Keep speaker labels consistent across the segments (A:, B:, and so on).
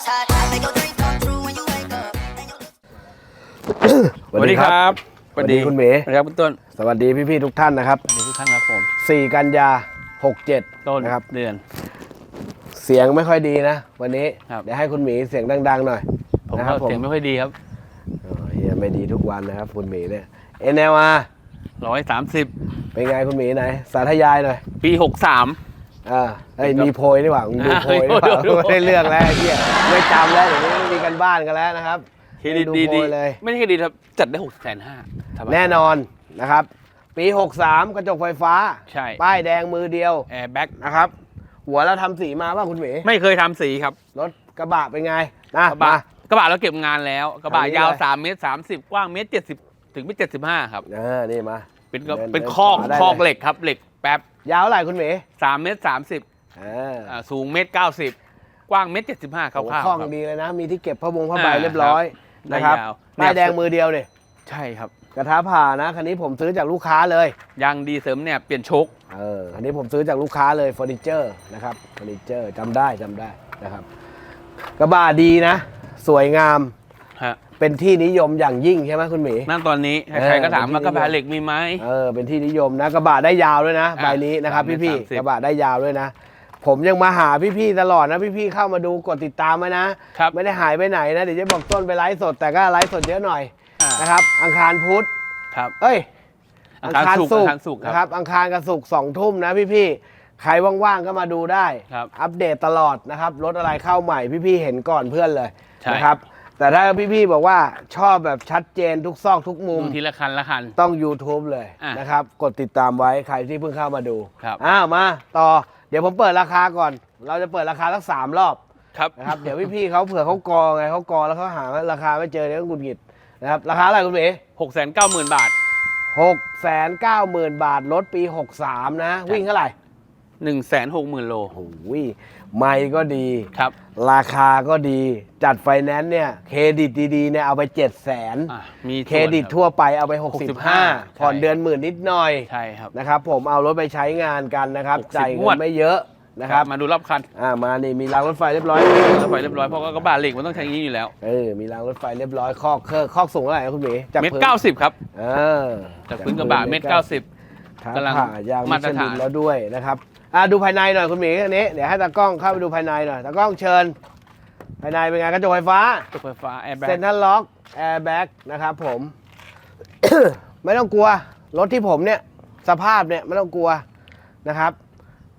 A: สวัสดีครับ
B: สวัสดีคุณเบ๋
A: สวัสดีครับคุณต้น
B: สวัสดีพี่ๆทุกท่านนะครับ
A: สวัสดีทุกท่านครับผม
B: สี่กันยาหกเจ็ด
A: ต้น
B: นะครับ
A: เดือน
B: เสียงไม่ค่อยดีนะ วันนี้ เดี๋ยวให้คุณหมีเสียงดัง ๆ หน่อย
A: ผมเสียงไม่ค่อยดีครับ
B: เฮียไม่ดีทุกวันนะครับ คุณหมีเนี่ยเอ็นแ NLR
A: ร้อยสามสิบ
B: เป็นไงคุณหมีไหน สาธยายหน่อย
A: ปีหกสาม
B: อ่าเอ้ยมีโพยนี่หว่ามึงดู
A: อ่า
B: โพยนี่หว่า
A: ดูดู
B: ไม่ได้เรื่องแล้วไอ้เฮียไม่จำแล้วเดี๋ยวนี้ไม่มีกันบ้านกันแล้วนะครับ
A: เครดิต
B: ดู
A: ดี
B: โพ
A: ดี
B: ยเลย
A: ไม่ใช่เครดิตครับจัดได้หกแสนห้า
B: แน่นอนนะครับ ปี 63 กระจกไฟฟ้า
A: ใช่
B: ป้ายแดงมือเดียว
A: แอร์แบ็ก
B: นะครับ หัวเราทำสีมาป่ะคุณหมี
A: ไม่เคยทำสีครับ
B: รถกระบะเป็นไงนะ
A: กระบะ
B: มา ก
A: ระบะเราเก็บงานแล้วกระบะ
B: อันนี้
A: ยาว
B: เลย
A: สามเมตรสามสิบกว้างเมตรเจ็ดสิบถึงเมตรเจ็ดสิบห้าครับ
B: เออนี่มา
A: เป็นก็
B: เดิน
A: เป็น
B: เดิน
A: คอก
B: ขวาได้
A: คอก
B: เลย
A: เหล็กครับเหล็ก แป๊บ
B: ยาวเท่าไหร่คุณหมี
A: สามเมตรสามสิบ
B: เออ
A: อ่าสูงเมตรเก้าสิบกว้างเมตรเจ็ดสิบห้าค
B: โอ้
A: ร่าว
B: คล่อง
A: ๆครับ
B: ดีเลยนะ มีที่เก็บผ้าบงผ้าใบ
A: อ่า
B: เรียบร้อย
A: ได้
B: นะครับ
A: ยาว
B: ป้ายแดง
A: เนี่ย
B: มือเดียวเนี่ย
A: ใช่ครับ
B: กระทะผ่านะคันนี้ผมซื้อจากลูกค้าเลย
A: ยางดีเสริมเนี่ยเปลี่ยนโชค
B: เออคันนี้ผมซื้อจากลูกค้าเลยเฟอร์นิเจอร์นะครับ เฟอร์นิเจอร์จำได้จำได้นะครับ กระบะดีนะ สวยงาม
A: ฮะ
B: เป็นที่นิยมอย่างยิ่งใช่ไหมคุณหมี
A: นั่นตอนนี้
B: เออ
A: ใครๆก็ถาม
B: เป็นที่
A: ว่ากระบะ
B: นิยม
A: เหล็กมีไหม
B: เออเป็นที่นิยมนะกระบะได้ยาวด้วยนะ
A: อะ
B: ใบนี้นะครับ
A: สามเมตร
B: พี่
A: สามสิบ
B: ๆกระบะได้ยาวด้วยนะ ผมยังมาหาพี่ๆตลอดนะพี่ๆเข้ามาดูกดติดตามไว้นะ
A: ครับ
B: ไม่ได้หายไปไหนนะเดี๋ยวจะบอกต้นไปไลฟ์สดแต่ก็ไลฟ์สดเยอะหน่อย
A: อ่า
B: นะครับ อังคารพุธ
A: ครับ
B: เอ้ย
A: อังคารศุกร์อังคารศุกร์
B: นะค
A: ครั
B: รับบอังคารกับศุกร์สองทุ่มนะพี่ๆใครว่างๆก็มาดูได้
A: ครับ
B: อัปเดตตลอดนะครับรถอะไรเข้าใหม่พี่ๆเห็นก่อนเพื่อนเลย
A: ใช่
B: นะครับ แต่ถ้าพี่ๆบอกว่าชอบแบบชัดเจนทุกซอกทุกมุม
A: ดูทีละคันละคัน
B: ต้อง YouTube เลย
A: อะ
B: นะครับ กดติดตามไว้ใครที่เพิ่งเข้ามาดู
A: ครับ
B: อ้าวมาต่อ เดี๋ยวผมเปิดราคาก่อน เราจะเปิดราคาสักสามรอบ
A: ครับ
B: นะครับ เดี๋ยวพี่ๆเขาเผื่อเขากอไงเขากอแล้วเขาหาราคาไม่เจอเดี๋ยวก็หงุดหงิดนะครับ ราคาอะไรคุณเอ๋
A: หกแสนเก้าหมื่นบาท
B: หกแสนเก้าหมื่นบาท รถปี 63 นะ วิ่งเท่าไหร่
A: หนึ่งแสนหกหมื่นโล
B: โอ้โหไม่ก็ดี
A: ครับ
B: ราคาก็ดี จัดไฟแนนซ์เนี่ย เครดิตดีๆเนี่ยเอาไป 7 0 0 0 0น
A: อะมี
B: เครดิต
A: ส่วน
B: ทั่วไปเอาไป
A: 65
B: 65ผ่อน
A: ใช่
B: เดือนหมื่นนิดหน่อย
A: ใช่ครับ
B: นะครับผมเอารถไปใช้งานกันนะครับ
A: 60
B: จ่าย
A: ง
B: เงิ
A: วด
B: นไม่เยอะนะครับ
A: มาดูรอบคัน
B: อ่ามานี่มีรางรถไฟเรียบร้อย
A: รถไฟเรียบร้อยเพราะว่ากระบะเหล็กมันต้องใช้อย่างนี้อยู่แล้ว
B: เออ มีรางรถไฟเรียบร้อยคอกเครื่องคอกสูงเท่าไหร่นะคุณหมีจาก
A: เมตร
B: พื้น
A: เก้าสิบครับ
B: เออ
A: จากพื้นกระบะเมตรเก้าสิบ
B: ท้ากำ
A: ลัง
B: ผ่ายางมิ
A: มา
B: ช
A: ตรฐาน
B: ลินแล้วด้วยนะครับ อ่าดูภายในหน่อยคุณหมีอันนี้เดี๋ยวให้ตากล้องเข้าไปดูภายในหน่อยตากล้องเชิญ ภายในเป็นไงกระจกไฟฟ้า
A: รถไฟฟ้าแอร์แบ็
B: เซ็นทรัลล็อกแอร์แบ็กนะครับผม ไม่ต้องกลัว รถที่ผมเนี่ย สภาพเนี่ยไม่ต้องกลัวนะครับ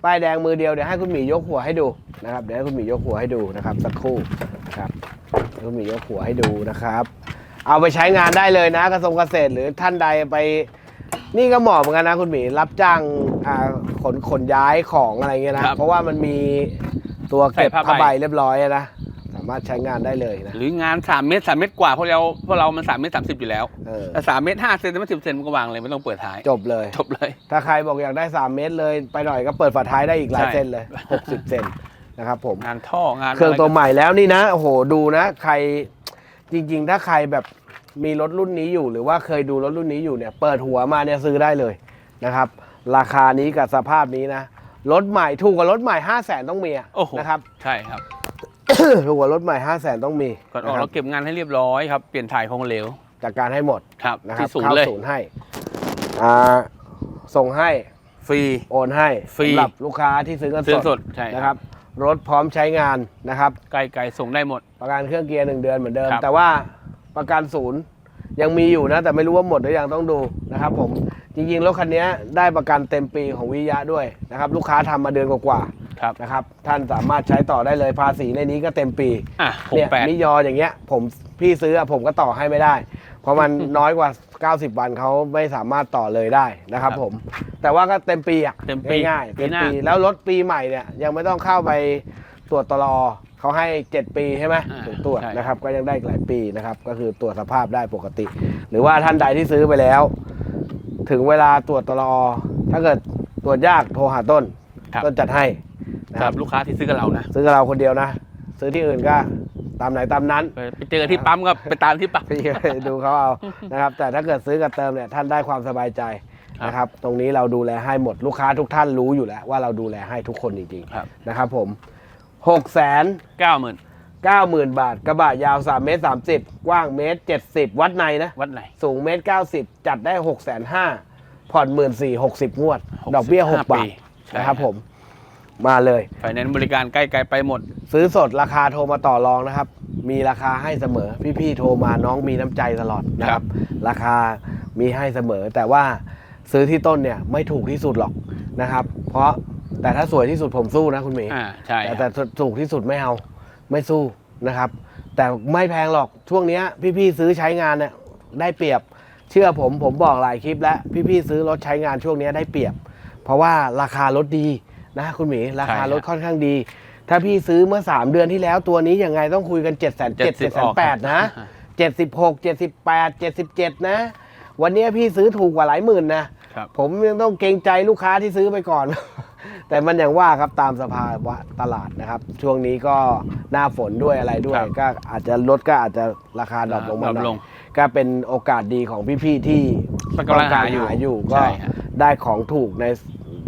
B: ป้ายแดงมือเดียวเดี๋ยวให้คุณหมียกหัวให้ดูนะครับเดี๋ยวให้คุณหมียกหัวให้ดูนะครับ สักครู่นะครับให้คุณหมียกหัวให้ดูนะครับ เอาไปใช้งานได้เลยนะกระทรวงเกษตรหรือท่านใดไป นี่ก็เหมาะเหมือนกันนะคุณหมีรับจ้างอ่า ขนขนย้ายของอะไรเงี้ยนะ ครับเพราะว่ามันมีตัวเก็บ
A: ใส่ผ้าใบ
B: ผ้าใบเรียบร้อยอะนะ สามารถใช้งานได้เลยนะ
A: หรืองานสามเมตรสามเมตรกว่าเพราะเราเพราะเรามันสามเมตรสามสิบอยู่แล้ว
B: เออ
A: แต่สามเมตรห้าเซนไม่สิบเซนมันก็วางเลยไม่ต้องเปิดท้าย
B: จบเลย
A: จบเลย
B: ถ้าใครบอกอยากได้ 3 เมตรเลย ไปหน่อยก็เปิดฝาท้ายได้อีกหลาย
A: ใช่
B: เส้นเลย 60 เซนนะครับผม
A: งานท่องาน
B: เครื่องตัวะ
A: ไให
B: ม่แล้วนี่นะโอ้โหดูนะ ใครจริง ๆ ถ้าใครแบบมีรถรุ่นนี้อยู่ หรือว่าเคยดูรถรุ่นนี้อยู่เนี่ย เปิดหัวมาเนี่ยซื้อได้เลยนะครับ ราคานี้กับสภาพนี้นะ รถใหม่ถูกกว่ารถใหม่5 0 0แสนต้องมีอะ
A: โอ้โห
B: นะครับ
A: ใช่ครับ
B: ถูกกว่ารถใหม่5 0 0แสนต้องมี
A: ก่อนออก
B: นะค
A: เรา
B: รับ
A: เก็บงานให้เรียบร้อยครับเปลี่ยนถ่ายของเหลว
B: จัดการให้หมด
A: ครับ
B: นะครับ
A: ที่ศูนย์
B: เข้า
A: เลย
B: ศูนย์ให้อ่าส่งให้
A: ฟรี
B: โอนให้
A: ฟรี
B: สำหรับลูกค้าที่ซื้อเงิน
A: ซื้อ
B: ส
A: ส
B: ด
A: ดใช่
B: นะครับ รถพร้อมใช้งานนะครับ
A: ไกลไกลๆส่งได้หมด
B: ประกันเครื่องเกียร์หนึ่งเดือนเหมือนเดิม
A: ครับ
B: แต่ว่าประกันศูนย์ยังมีอยู่นะ แต่ไม่รู้ว่าหมดหรือยังต้องดูนะครับผม จริงๆรถคันนี้ได้ประกันเต็มปีของวิยะด้วยนะครับลูกค้าทำมาเดือนกว่า
A: ครับ
B: ๆนะครับท่านสามารถใช้ต่อได้เลยภาษีในนี้ก็เต็มปี
A: อะห
B: เนี่
A: ก
B: ย
A: แปด
B: มิยออย่างเงี้ยผมพี่ซื้ออะผมก็ต่อให้ไม่ได้ เพราะมันน้อยกว่า 90 วันเขาไม่สามารถต่อเลยได้นะครับ
A: ครับ
B: ผมแต่ว่าก็เต็มปีอะ
A: เต็มปี
B: ง่ายๆ
A: ปี
B: เต็ม
A: หน้า
B: ปีแล้วรถปีใหม่เนี่ยยังไม่ต้องเข้าไปตรวจตลอเขาให้ 7 ปีใช่ไหม
A: อ่า
B: ถึงตรวจ
A: ใช่
B: นะครับก็ยังได้อีกหลายปีนะครับก็คือตรวจสภาพได้ปกติ หรือว่าท่านใดที่ซื้อไปแล้ว ถึงเวลาตรวจตลอถ้าเกิดตรวจยากโทรหาต้น
A: ครับ
B: ต้นจัดให้นะ
A: ค
B: ค
A: รั
B: รั
A: บบลูกค้าที่ซื้อกับเรานะ
B: ซื้อกับเราคนเดียวนะ ซื้อที่อื่นก็ตามไหนตามนั้น
A: ไปไปเจอที่ปั๊มก็ไปตามที่ปั๊ม
B: พี่ก็ไปดูเขาเอา นะครับ แต่ถ้าเกิดซื้อกับเติมเนี่ยท่านได้ความสบายใจ
A: ครับ
B: นะครับ ตรงนี้เราดูแลให้หมดลูกค้าทุกท่านรู้อยู่แล้วว่าเราดูแลให้ทุกคนจริง
A: ครับ
B: ๆนะครับผมหกแสน
A: เก้าหมื่น
B: 90,000 บาท กระบะยาว 3 เมตร 30 กว้างเมตร 70 วัดในนะ
A: วัดไหน
B: สูงเมตร 90 จัดได้ 6 5 0 0 0ผ่อน 1 4 0 0 60 งวด ดอกเบี้ย 6 บาท
A: ใช่
B: นะครับผม มาเลย
A: ไฟแนนซ์บริการใกล้ไกลไปหมด
B: ซื้อสดราคาโทรมาต่อรองนะครับ มีราคาให้เสมอ พี่ๆโทรมาน้องมีน้ำใจตลอดนะค
A: ครั
B: รับ
A: บ
B: ราคามีให้เสมอ แต่ว่าซื้อที่ต้นเนี่ยไม่ถูกที่สุดหรอกนะครับ เพราะแต่ถ้าสวยที่สุดผมสู้นะคุณหมี
A: อ่าใช่
B: แต่
A: ค
B: แต่
A: รับ
B: ถูกที่สุดไม่เอา ไม่สู้นะครับ แต่ไม่แพงหรอกช่วงเนี้ยพี่ๆซื้อใช้งานเนี่ยได้เปรียบ เชื่อผมผมบอกหลายคลิปแล้วพี่ๆซื้อรถใช้งานช่วงเนี้ยได้เปรียบ เพราะว่าราคารถดีนะคุณหมีราคารถค่อนข้างดี ถ้าพี่ซื้อเมื่อ 3 เดือนที่แล้วตัวนี้ยังไงต้องคุยกัน7 7 0 0 0 7 7 8 0 0นะ76 78 77นะ วันนี้พี่ซื้อถูกกว่าหลายหมื่นนะ
A: ครับ
B: ผมยังต้องเกรงใจลูกค้าที่ซื้อไปก่อน แต่มันอย่างว่าครับตามสภาวะตลาดนะครับ ช่วงนี้ก็หน้าฝนด้วยอะไรด้วย
A: ครับ
B: ก็อาจจะลดก็อาจจะราคาดรอปลงมา
A: ดรอป
B: หน่
A: ล
B: อย
A: ง
B: ก็เป็นโอกาสดีของพี่ๆที่
A: มันกำลังหาอยู่
B: ต้รอยู่ก็
A: ใช่ฮะ
B: ได้ของถูกใน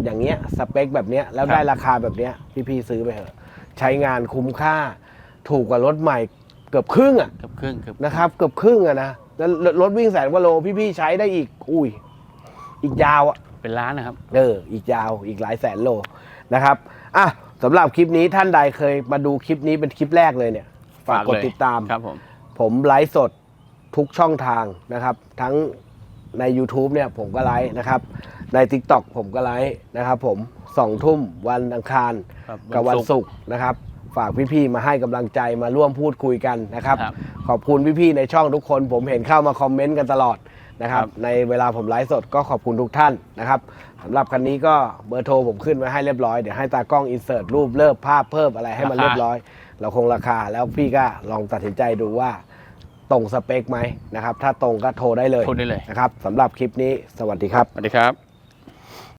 B: อย่างเงี้ยสเปคแบบเนี้ยแล้ว
A: ครับ
B: ได้ราคาแบบเนี้ยพี่ๆซื้อไปเถอะใช้งานคุ้มค่า ถูกกว่ารถใหม่เกือบครึ่งอะ
A: เกือบครึ่งเกือบ
B: นะครับเกือบครึ่งอะนะแล้วรถวิ่งแสนกว่าโลพี่ๆใช้ได้อีก อุ้ย อีกยาวอะ
A: เป็นล้านนะครับ
B: เออ อีกยาวอีกหลายแสนโลนะครับอะสำหรับคลิปนี้ท่านใดเคยมาดูคลิปนี้เป็นคลิปแรกเลยเนี่ย ฝากกด
A: เลย
B: ติดตาม
A: ครับผม
B: ผมไลฟ์สดทุกช่องทางนะครับ ทั้งใน YouTube เนี่ยผมก็ไลฟ์นะครับ ใน TikTok ผมก็ไลฟ์นะครับผมสองทุ่มวันอังคาร
A: ครับ
B: กับวัน
A: ศุกร์
B: ศุกร์นะครับ ฝากพี่ๆมาให้กำลังใจมาร่วมพูดคุยกันนะครับ
A: ครับ
B: ขอบคุณพี่ๆในช่องทุกคน ผมเห็นเข้ามาคอมเมนต์กันตลอด นะครับ
A: ครับ
B: ในเวลาผมไลฟ์สดก็ขอบคุณทุกท่านนะครับสำหรับคันนี้ก็เบอร์โทรผมขึ้นไว้ให้เรียบร้อย เดี๋ยวให้ตากล้องอินเสิร์ตรูปเลิบภาพเพิ่มอะไรให้มันเรียบร้อย เราคงราคาแล้วพี่ก็ลองตัดสินใจดูว่าตรงสเปคไหมนะครับถ้าตรงก็โทรได้เลย
A: โทรได้เลย
B: นะครับสำหรับคลิปนี้สวัสดีครับ
A: สวัสดีครับ